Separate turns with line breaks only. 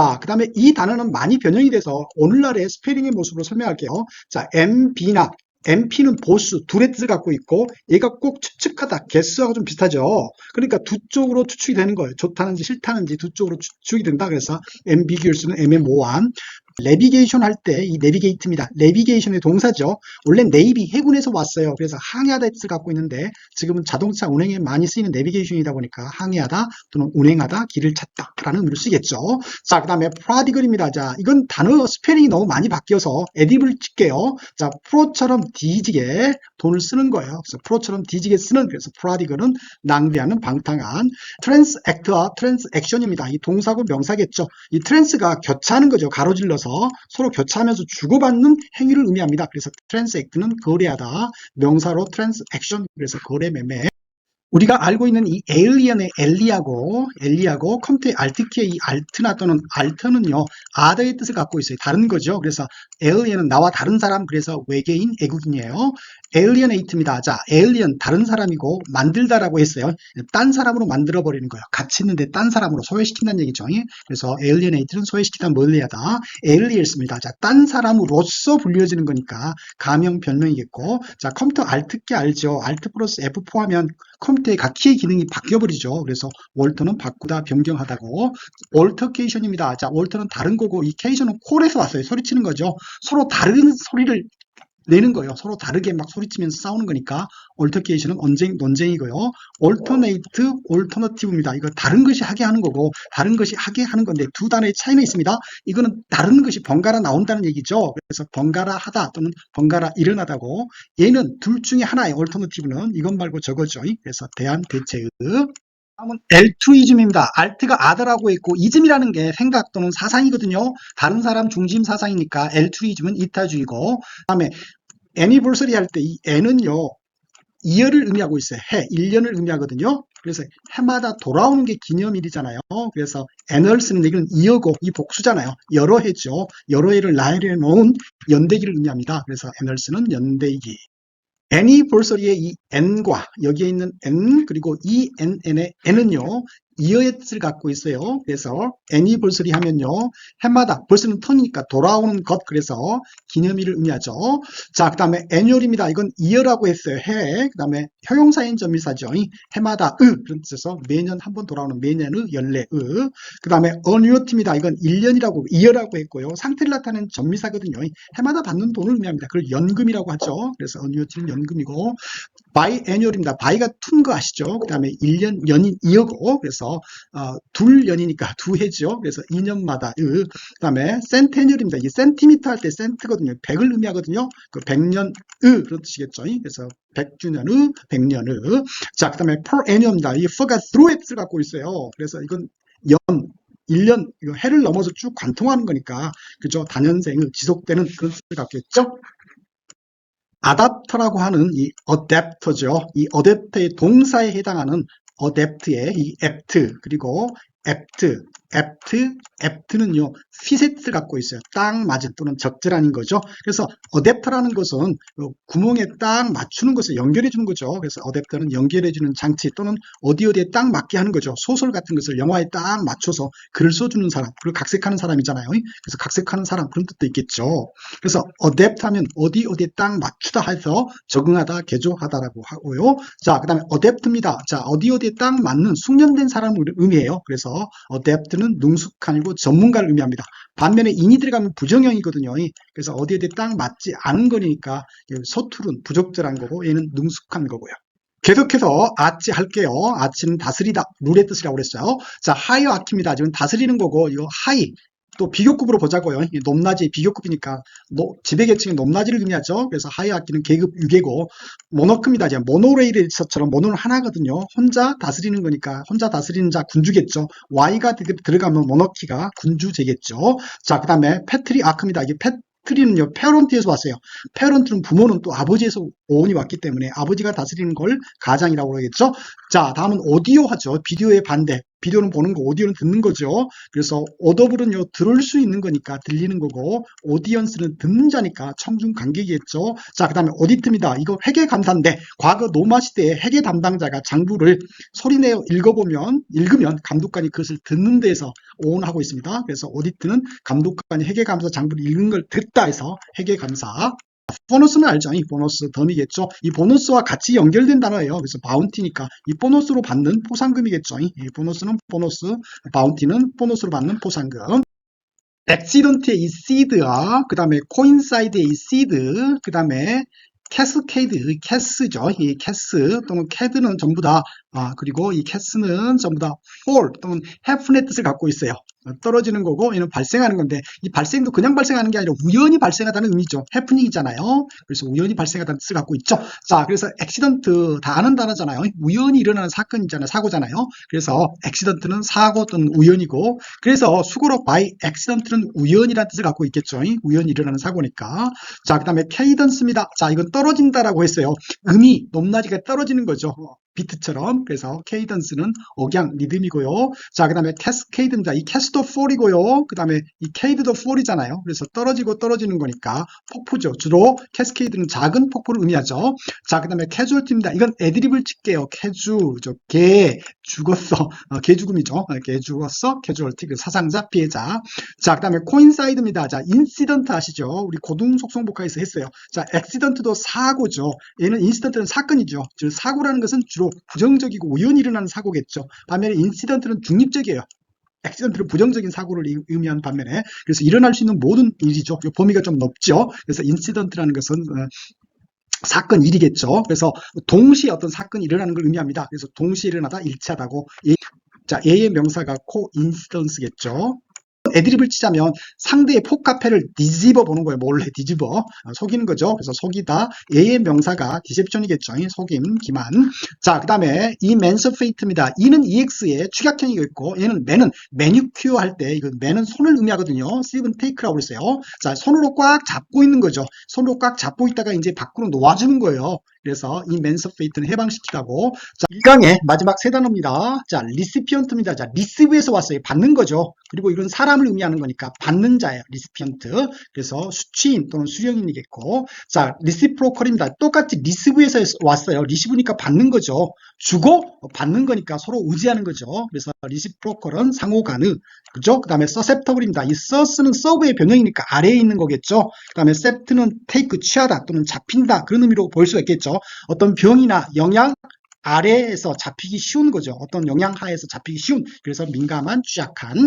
자, 그 다음에 이 단어는 많이 변형이 돼서 오늘날의 스페링의 모습으로 설명할게요. 자, MB나 MP는 보수, 둘의 뜻을 갖고 있고 얘가 꼭 추측하다, 개수하고 좀 비슷하죠. 그러니까 두 쪽으로 추측이 되는 거예요. 좋다는지 싫다는지 두 쪽으로 추측이 된다. 그래서 ambiguous는 애매모호한. 내비게이션 할 때 이 내비게이트입니다. 내비게이션의 동사죠. 원래 네이비 해군에서 왔어요. 그래서 항해하다 뜻을 갖고 있는데 지금은 자동차 운행에 많이 쓰이는 내비게이션이다 보니까 항해하다 또는 운행하다 길을 찾다 라는 의미로 쓰겠죠. 자, 그 다음에 프라디글입니다. 자, 이건 단어 스페링이 너무 많이 바뀌어서 에딥을 칠게요. 자, 프로처럼 뒤지게 돈을 쓰는 거예요. 그래서 프로처럼 뒤지게 쓰는 그래서 프라디글은 낭비하는 방탕한 트랜스 액트와 트랜스 액션입니다. 이 동사고 명사겠죠. 이 트랜스가 교차하는 거죠. 가로질러서 서로 교차하면서 주고받는 행위를 의미합니다. 그래서 트랜스액트는 거래하다. 명사로 트랜스액션 그래서 거래 매매. 우리가 알고 있는 이 에일리언의 엘리하고 엘리하고 컴퓨터의 알트키의 이 알트나 또는 알터는요 아더의 뜻을 갖고 있어요 다른 거죠 그래서 에일리언은 나와 다른 사람 그래서 외계인 애국인이에요 에일리언에이트입니다 자 에일리언 다른 사람이고 만들다라고 했어요 딴 사람으로 만들어 버리는 거예요 같이 있는데 딴 사람으로 소외시킨다는 얘기죠 그래서 에일리언에이트는 소외시키다 멀리하다 에일리언스입니다 자 딴 사람으로서 불려지는 거니까 가명 별명이겠고 자 컴퓨터 알트키 알죠 알트 플러스 F4 하면 컴퓨터의 각 키의 기능이 바뀌어 버리죠. 그래서 월터는 바꾸다, 변경하다고. 월터케이션입니다. 자, 월터는 다른 거고, 이 케이션은 콜에서 왔어요. 소리치는 거죠. 서로 다른 소리를 내는 거예요. 서로 다르게 막 소리치면서 싸우는 거니까 얼터케이션은 언쟁, 논쟁이고요. 얼터네이트, 얼터너티브입니다. 이거 다른 것이 하게 하는 거고 다른 것이 하게 하는 건데 두 단어의 차이는 있습니다. 이거는 다른 것이 번갈아 나온다는 얘기죠. 그래서 번갈아 하다 또는 번갈아 일어나다고 얘는 둘 중에 하나의 얼터너티브는 이것 말고 저거죠. 그래서 대안 대체의 다음은 엘트루이즘입니다. 알트가 아더라고 했고 이즘이라는 게 생각 또는 사상이거든요. 다른 사람 중심 사상이니까 엘트루이즘은 이타주의고 그다음에 애니버서리 할 때 이 애는요. 이열을 의미하고 있어요. 해, 1년을 의미하거든요. 그래서 해마다 돌아오는 게 기념일이잖아요. 그래서 애널스는 이건 이어고 이 복수잖아요. 여러 해죠. 여러 해를 나열해 놓은 연대기를 의미합니다. 그래서 애널스는 연대기. 애니버서리의 이 n과 여기에 있는 n 그리고 이 nn의 n은요 이어의 뜻을 갖고 있어요. 그래서 애니버서리 하면요 해마다 벌써는 턴이니까 돌아오는 것 그래서 기념일을 의미하죠. 자, 그 다음에 애뉴얼입니다. 이건 이어라고 했어요. 해. 그 다음에 효용사인 점일사죠. 해마다 으 그런 뜻에서 매년 한 번 돌아오는 매년의 연례 으. 그 다음에 어뉴어티입니다. 이건 1년이라고 이어라고 했고요. 상태를 나타내는 점미사거든요. 해마다 받는 돈을 의미합니다. 그걸 연금이라고 하죠. 그래서 어뉴어티는 연금이고 바이애뉴얼입니다. 바이가 툰 거 아시죠? 그 다음에 1년 연인 이어고 그래서 어, 둘 년이니까 두 해죠. 그래서 2년마다 으. 그 다음에 센테니얼입니다. 이게 센티미터 할 때 센트거든요. 100을 의미하거든요. 그 100년 으 그런 뜻이겠죠. 그래서 100주년 의 100년 의 자, 그 다음에 per annum입니다. 이 for가 through it을 갖고 있어요. 그래서 이건 연 1년 이거 해를 넘어서 쭉 관통하는 거니까 그죠 단연생의 지속되는 그런 뜻을 갖고 있죠. 아답터라고 하는 이 어댑터죠. 이 어댑터의 동사에 해당하는 어댑트의 이 애프트 그리고 애프트 애프트 애프트는요 피셋을 갖고 있어요. 딱 맞은 또는 적절한인 거죠. 그래서 어댑터라는 것은 그 구멍에 딱 맞추는 것을 연결해 주는 거죠. 그래서 어댑터는 연결해 주는 장치 또는 어디 어디에 딱 맞게 하는 거죠. 소설 같은 것을 영화에 딱 맞춰서 글을 써주는 사람 그리고 각색하는 사람이잖아요. 그래서 각색하는 사람 그런 뜻도 있겠죠. 그래서 어댑트 하면 어디 어디에 딱 맞추다 해서 적응하다 개조하다라고 하고요. 자, 그 다음에 어댑트입니다. 자, 어디 어디에 딱 맞는 숙련된 사람을 의미해요. 그래서 어댑트는 능숙한이고 전문가를 의미합니다. 반면에 인이 들어가면 부정형이거든요. 그래서 어디 어디에 딱 맞지 않은 거니까 서투른 부적절한 거고 얘는 능숙한 거고요. 계속해서 아치 할게요. 아치는 다스리다, 룰의 뜻이라고 그랬어요. 자, 하이어 아키입니다. 지금 다스리는 거고 이거 하이 또 비교급으로 보자고요. 높낮이 비교급이니까 노, 지배계층의 높낮이를 의미하죠. 그래서 하이아키는 계급 유계고 모노크입니다. 이제 모노레일에서처럼 모노는 하나거든요. 혼자 다스리는 거니까 혼자 다스리는 자 군주겠죠. Y가 들어가면 모노키가 군주제겠죠. 자, 그 다음에 패트리 아크입니다. 이게 패 트리는요, 페런트에서 왔어요. 페런트는 부모는 또 아버지에서 오온이 왔기 때문에 아버지가 다스리는 걸 가장이라고 그러겠죠. 자, 다음은 오디오 하죠. 비디오의 반대. 비디오는 보는 거, 오디오는 듣는 거죠. 그래서 오더블은요, 들을 수 있는 거니까 들리는 거고, 오디언스는 듣는 자니까 청중 관객이겠죠. 자, 그 다음에 오디트입니다. 이거 회계 감사인데, 과거 노마 시대에 회계 담당자가 장부를 소리내어 읽어보면, 읽으면 감독관이 그것을 듣는 데에서 오온하고 있습니다. 그래서 오디트는 감독관이 회계 감사 장부를 읽은 걸 듣다 해서 회계 감사. 보너스는 알죠? 이 보너스 덤이겠죠? 이 보너스와 같이 연결된 단어예요. 그래서 바운티니까 이 보너스로 받는 포상금이겠죠? 이 보너스는 보너스, 바운티는 보너스로 받는 포상금. 액시던트의 이 시드와 그 다음에 코인사이드의 이 시드, 그 다음에 캐스케이드, 캐스죠. 이 캐스 또는 캐드는 전부 다, 아, 그리고 이 캐스는 전부 다 fall 또는 have의 뜻을 갖고 있어요. 떨어지는 거고 얘는 발생하는 건데 이 발생도 그냥 발생하는 게 아니라 우연히 발생하다는 의미죠. 해프닝이잖아요. 그래서 우연히 발생하다는 뜻을 갖고 있죠. 자, 그래서 액시던트 다 아는 단어잖아요. 우연히 일어나는 사건이잖아요. 사고잖아요. 그래서 액시던트는 사고 또는 우연이고 그래서 수고로 by accident는 우연이라는 뜻을 갖고 있겠죠. 우연히 일어나는 사고니까. 자, 그 다음에 케이던스입니다. 자, 이건 떨어진다라고 했어요. 음이 높낮이가 떨어지는 거죠. 비트처럼 그래서 케이던스는 억양 리듬이고요. 자, 그 다음에 캐스케이드입니다. 이 캐스도 4이고요. 그 다음에 이 케이드도 4이잖아요. 그래서 떨어지고 떨어지는 거니까 폭포죠. 주로 캐스케이드는 작은 폭포를 의미하죠. 자, 그 다음에 캐주얼티입니다. 이건 애드립을 칠게요. 캐주, 저, 개, 죽었어. 어, 개 죽음이죠. 어, 개 죽었어. 캐주얼티, 그 사상자, 피해자. 자, 그 다음에 코인사이드입니다. 자, 인시던트 아시죠? 우리 고등 속성복화에서 했어요. 자, 액시던트도 사고죠. 얘는 인시던트는 사건이죠. 즉, 사고라는 것은 주로 부정적이고 우연히 일어나는 사고겠죠. 반면에 인시던트는 중립적이에요. 액시던트는 부정적인 사고를 의- 의미하는 반면에 그래서 일어날 수 있는 모든 일이죠. 이 범위가 좀 넓죠. 그래서 인시던트라는 것은 어, 사건 일이겠죠. 그래서 동시에 어떤 사건이 일어나는 걸 의미합니다. 그래서 동시에 일어나다 일치하다고. 이- 자, A의 명사가 코 인시던스겠죠. 애드립을 치자면 상대의 포카페를 뒤집어 보는 거예요. 몰래 뒤집어 어, 속이는 거죠. 그래서 속이다. A의 명사가 디셉션이겠죠. 속임, 기만. 자, 그 다음에 이 맨서페이트입니다. 이는 EX의 축약형이 있고 얘는 맨은 매니큐어 할 때 이거 맨은 손을 의미하거든요. 스티븐 테이크라고 그랬어요. 자, 손으로 꽉 잡고 있는 거죠. 손으로 꽉 잡고 있다가 이제 밖으로 놓아주는 거예요. 그래서 이 맨서페이트는 해방시키다고. 자, 1강의 마지막 세 단어입니다. 자, 리시피언트입니다. 자, 리시브에서 왔어요. 받는 거죠. 그리고 이건 사람을 의미하는 거니까 받는 자예요. 리시피언트. 그래서 수취인 또는 수령인이겠고. 자, 리시프로컬입니다. 똑같이 리시브에서 왔어요. 리시브니까 받는 거죠. 주고 받는 거니까 서로 의지하는 거죠. 그래서 리시프로컬은 상호간의. 그죠? 그 다음에 서셉터블입니다. 이 서스는 서브의 변형이니까 아래에 있는 거겠죠. 그 다음에 셉트는 테이크 취하다 또는 잡힌다 그런 의미로 볼 수가 있겠죠. 어떤 병이나 영양 아래에서 잡히기 쉬운 거죠. 어떤 영양 하에서 잡히기 쉬운 그래서 민감한 취약한